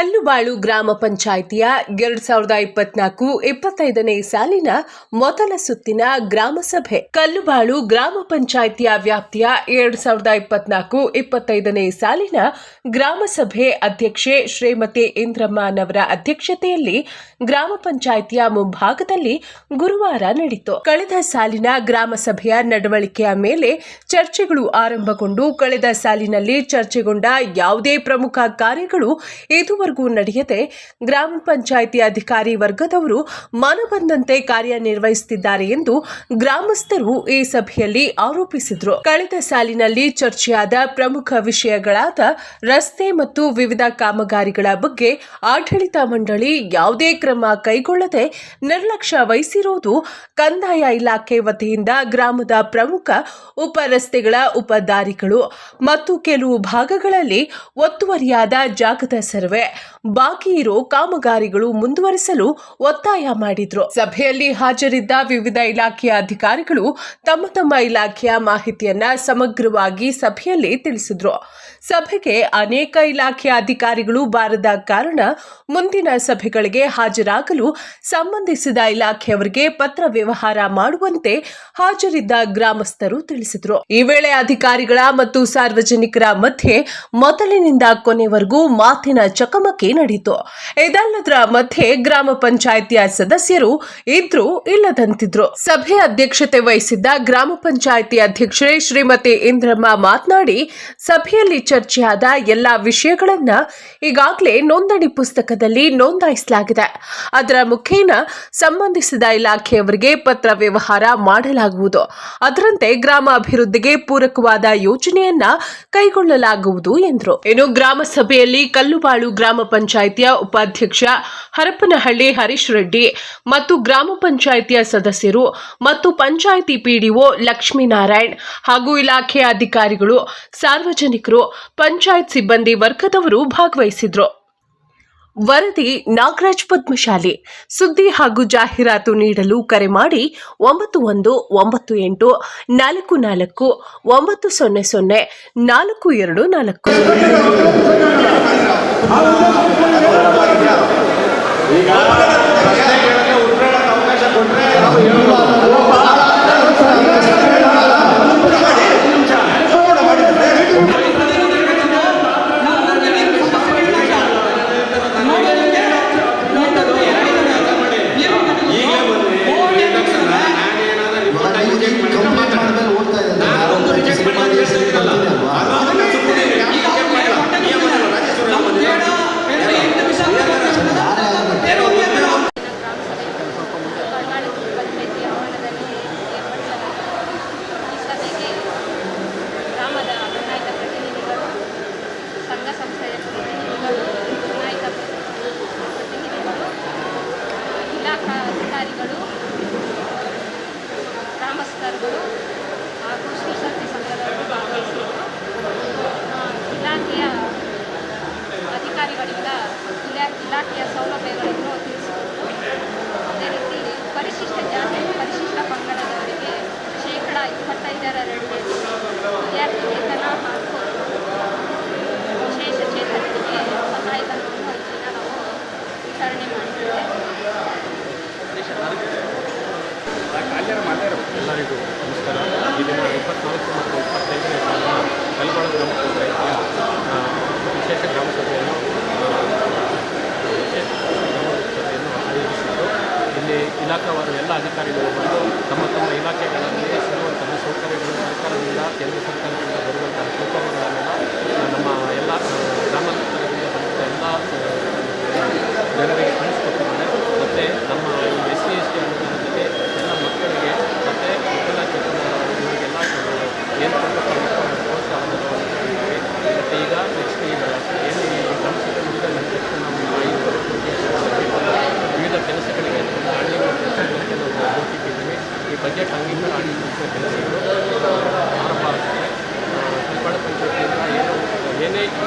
ಕಲ್ಲುಬಾಳು ಗ್ರಾಮ ಪಂಚಾಯಿತಿಯ ಎರಡ್ ಸಾವಿರದ ಇಪ್ಪತ್ನಾಲ್ಕು ಇಪ್ಪತ್ತೈದನೇ ಸಾಲಿನ ಮೊದಲ ಸುತ್ತಿನ ಗ್ರಾಮ ಸಭೆ. ಕಲ್ಲುಬಾಳು ಗ್ರಾಮ ಪಂಚಾಯಿತಿಯ ವ್ಯಾಪ್ತಿಯ ಎರಡ್ ಸಾವಿರದ ಇಪ್ಪತ್ನಾಲ್ಕು ಇಪ್ಪತ್ತೈದನೇ ಸಾಲಿನ ಗ್ರಾಮ ಸಭೆ ಅಧ್ಯಕ್ಷೆ ಶ್ರೀಮತಿ ಇಂದ್ರಮ್ಮನವರ ಅಧ್ಯಕ್ಷತೆಯಲ್ಲಿ ಗ್ರಾಮ ಪಂಚಾಯಿತಿಯ ಮುಂಭಾಗದಲ್ಲಿ ಗುರುವಾರ ನಡೆಯಿತು. ಕಳೆದ ಸಾಲಿನ ಗ್ರಾಮ ಸಭೆಯ ನಡವಳಿಕೆಯ ಮೇಲೆ ಚರ್ಚೆಗಳು ಆರಂಭಗೊಂಡು ಕಳೆದ ಸಾಲಿನಲ್ಲಿ ಚರ್ಚೆಗೊಂಡ ಯಾವುದೇ ಪ್ರಮುಖ ಕಾರ್ಯಗಳು ಇದುವರೆಗೂ ನಡೆಯದೆ ಗ್ರಾಮ ಪಂಚಾಯಿತಿ ಅಧಿಕಾರಿ ವರ್ಗದವರು ಮನಬಂದಂತೆ ಕಾರ್ಯನಿರ್ವಹಿಸುತ್ತಿದ್ದಾರೆ ಎಂದು ಗ್ರಾಮಸ್ಥರು ಈ ಸಭೆಯಲ್ಲಿ ಆರೋಪಿಸಿದರು. ಕಳೆದ ಸಾಲಿನಲ್ಲಿ ಚರ್ಚೆಯಾದ ಪ್ರಮುಖ ವಿಷಯಗಳಾದ ರಸ್ತೆ ಮತ್ತು ವಿವಿಧ ಕಾಮಗಾರಿಗಳ ಬಗ್ಗೆ ಆಡಳಿತ ಮಂಡಳಿ ಯಾವುದೇ ಕ್ರಮ ಕೈಗೊಳ್ಳದೆ ನಿರ್ಲಕ್ಷ್ಯ ವಹಿಸಿರುವುದು ಕಂದಾಯ ಇಲಾಖೆ ವತಿಯಿಂದ ಗ್ರಾಮದ ಪ್ರಮುಖ ಉಪ ರಸ್ತೆಗಳ ಉಪದಾರಿಗಳು ಮತ್ತು ಕೆಲವು ಭಾಗಗಳಲ್ಲಿ ಒತ್ತುವರಿಯಾದ ಜಾಗದ ಸರ್ವೆ. ಬಾಕಿ ಇರೋ ಕಾಮಗಾರಿಗಳು ಮುಂದುವರಿಸಲು ಒತ್ತಾಯ ಮಾಡಿದ್ರು. ಸಭೆಯಲ್ಲಿ ಹಾಜರಿದ್ದ ವಿವಿಧ ಇಲಾಖೆಯ ಅಧಿಕಾರಿಗಳು ತಮ್ಮ ತಮ್ಮ ಇಲಾಖೆಯ ಮಾಹಿತಿಯನ್ನ ಸಮಗ್ರವಾಗಿ ಸಭೆಯಲ್ಲಿ ತಿಳಿಸಿದ್ರು. ಸಭೆಗೆ ಅನೇಕ ಇಲಾಖೆಯ ಅಧಿಕಾರಿಗಳು ಬಾರದ ಕಾರಣ ಮುಂದಿನ ಸಭೆಗಳಿಗೆ ಹಾಜರಾಗಲು ಸಂಬಂಧಿಸಿದ ಇಲಾಖೆಯವರಿಗೆ ಪತ್ರ ವ್ಯವಹಾರ ಮಾಡುವಂತೆ ಹಾಜರಿದ್ದ ಗ್ರಾಮಸ್ಥರು ತಿಳಿಸಿದರು. ಈ ವೇಳೆ ಅಧಿಕಾರಿಗಳ ಮತ್ತು ಸಾರ್ವಜನಿಕರ ಮಧ್ಯೆ ಮೊದಲಿನಿಂದ ಕೊನೆವರೆಗೂ ಮಾತಿನ ಚಕಮಕಿ ನಡೆಯಿತು. ಇದಲ್ಲದರ ಮಧ್ಯೆ ಗ್ರಾಮ ಪಂಚಾಯಿತಿಯ ಸದಸ್ಯರು ಇದ್ರು ಇಲ್ಲದಂತಿದ್ರು. ಸಭೆ ಅಧ್ಯಕ್ಷತೆ ವಹಿಸಿದ್ದ ಗ್ರಾಮ ಪಂಚಾಯಿತಿ ಅಧ್ಯಕ್ಷೆ ಶ್ರೀಮತಿ ಇಂದ್ರಮ್ಮ ಮಾತನಾಡಿ, ಸಭೆಯಲ್ಲಿ ಚರ್ಚೆಯಾದ ಎಲ್ಲ ವಿಷಯಗಳನ್ನು ಈಗಾಗಲೇ ನೋಂದಣಿ ಪುಸ್ತಕದಲ್ಲಿ ನೋಂದಾಯಿಸಲಾಗಿದೆ. ಅದರ ಮುಖೇನ ಸಂಬಂಧಿಸಿದ ಇಲಾಖೆಯವರಿಗೆ ಪತ್ರ ವ್ಯವಹಾರ ಮಾಡಲಾಗುವುದು. ಅದರಂತೆ ಗ್ರಾಮ ಅಭಿವೃದ್ಧಿಗೆ ಪೂರಕವಾದ ಯೋಜನೆಯನ್ನ ಕೈಗೊಳ್ಳಲಾಗುವುದು ಎಂದರು. ಇನ್ನು ಗ್ರಾಮ ಸಭೆಯಲ್ಲಿ ಕಲ್ಲುಬಾಳು ಗ್ರಾಮ ಪಂಚಾಯಿತಿಯ ಉಪಾಧ್ಯಕ್ಷ ಹರಪನಹಳ್ಳಿ ಹರೀಶ್ ರೆಡ್ಡಿ ಮತ್ತು ಗ್ರಾಮ ಪಂಚಾಯಿತಿಯ ಸದಸ್ಯರು ಮತ್ತು ಪಂಚಾಯಿತಿ ಪಿಡಿಒ ಲಕ್ಷ್ಮೀನಾರಾಯಣ್ ಹಾಗೂ ಇಲಾಖೆಯ ಅಧಿಕಾರಿಗಳು, ಸಾರ್ವಜನಿಕರು ಪಂಚಾಯತ್ ಸಿಬ್ಬಂದಿ ವರ್ಗದವರು ಭಾಗವಹಿಸಿದ್ರು. ವರದಿ ನಾಗರಾಜ್ ಪದ್ಮಶಾಲಿ. ಸುದ್ದಿ ಹಾಗೂ ಜಾಹೀರಾತು ನೀಡಲು ಕರೆ ಮಾಡಿ ಒಂಬತ್ತು ಒಂದು, ಒಂಬತ್ತು ಎಂಟು, ನಾಲ್ಕು ನಾಲ್ಕು, ಒಂಬತ್ತು ಸೊನ್ನೆ ಸೊನ್ನೆ, ನಾಲ್ಕು ಎರಡು ನಾಲ್ಕು. ಕಂಪ್ಲೇಂಟ್ ಅಧಿಕಾರಿಗಳು ಎಲ್ಲರಿಗೂ ನಮಸ್ಕಾರ. ಈ ದಿನ ಇಪ್ಪತ್ನಾಲ್ಕು ಮತ್ತು ಇಪ್ಪತ್ತೈದನೇ ಸಾಲಿನ ಕಲ್ಬಾಳ ಗ್ರಾಮ ಪಂಚಾಯಿತಿಯ ವಿಶೇಷ ಗ್ರಾಮ ಸಭೆಯನ್ನು ವಿಶೇಷ ಗ್ರಾಮ ಸಭೆಯನ್ನು ಆಯೋಜಿಸಿದ್ದು. ಇಲ್ಲಿ ಇಲಾಖಾವಾರು ಎಲ್ಲ ಅಧಿಕಾರಿಗಳು ಬಂದು ತಮ್ಮ ತಮ್ಮ ಇಲಾಖೆಗಳಲ್ಲಿ ಸಿಗುವಂತಹ ಸೌಕರ್ಯಗಳು ಸರ್ಕಾರದಿಂದ, ಕೇಂದ್ರ ಸರ್ಕಾರದಿಂದ ಬರುವಂತಹ ಸೌಕರ್ಯಗಳನ್ನೆಲ್ಲ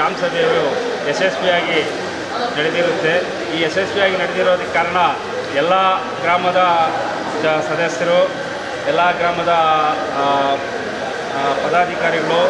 ಗ್ರಾಮ ಸಭೆಯು ಯಶಸ್ವಿಯಾಗಿ ನಡೆದಿರುತ್ತೆ. ಈ ಯಶಸ್ವಿಯಾಗಿ ನಡೆದಿರೋದಕ್ಕೆ ಕಾರಣ ಎಲ್ಲ ಗ್ರಾಮದ ಸದಸ್ಯರು ಎಲ್ಲ ಗ್ರಾಮದ ಪದಾಧಿಕಾರಿಗಳು